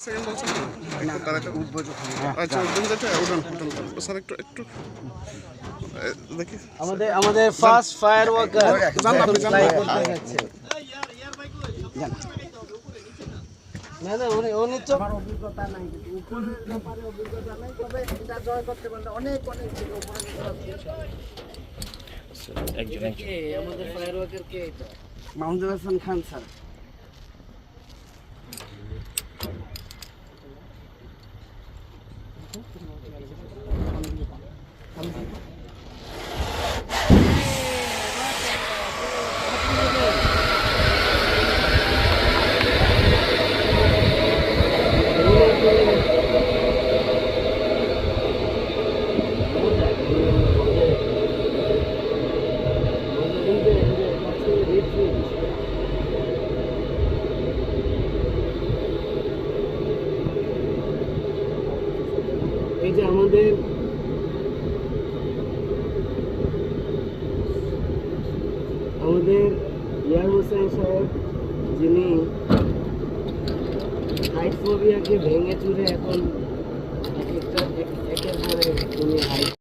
Second বলছেন না একটু তাড়াতাড়ি আচ্ছা উঠবেন যেটা উঠান উঠান স্যার একটু একটু দেখি। আমাদের আমাদের ফার্স্ট ফায়ার ওয়ার্কার যান আপনি যান না না উনি উনি তো অভিজ্ঞতা নাই। উপযুক্ত পারে অভিজ্ঞতা নাই তবে এটা জয় করতে পারলে অনেক অনেক ছিল আমাদের ফায়ার ওয়ার্কার কে? এটা? মাহমুদুল হাসান খান স্যার। এই যে আমাদের আমাদের ইয়ার হোসেন সাহেব, যিনি হাইট ফোবিয়াকে ভেঙে চুরে এখন এক একটা একের পরে উনি হাইট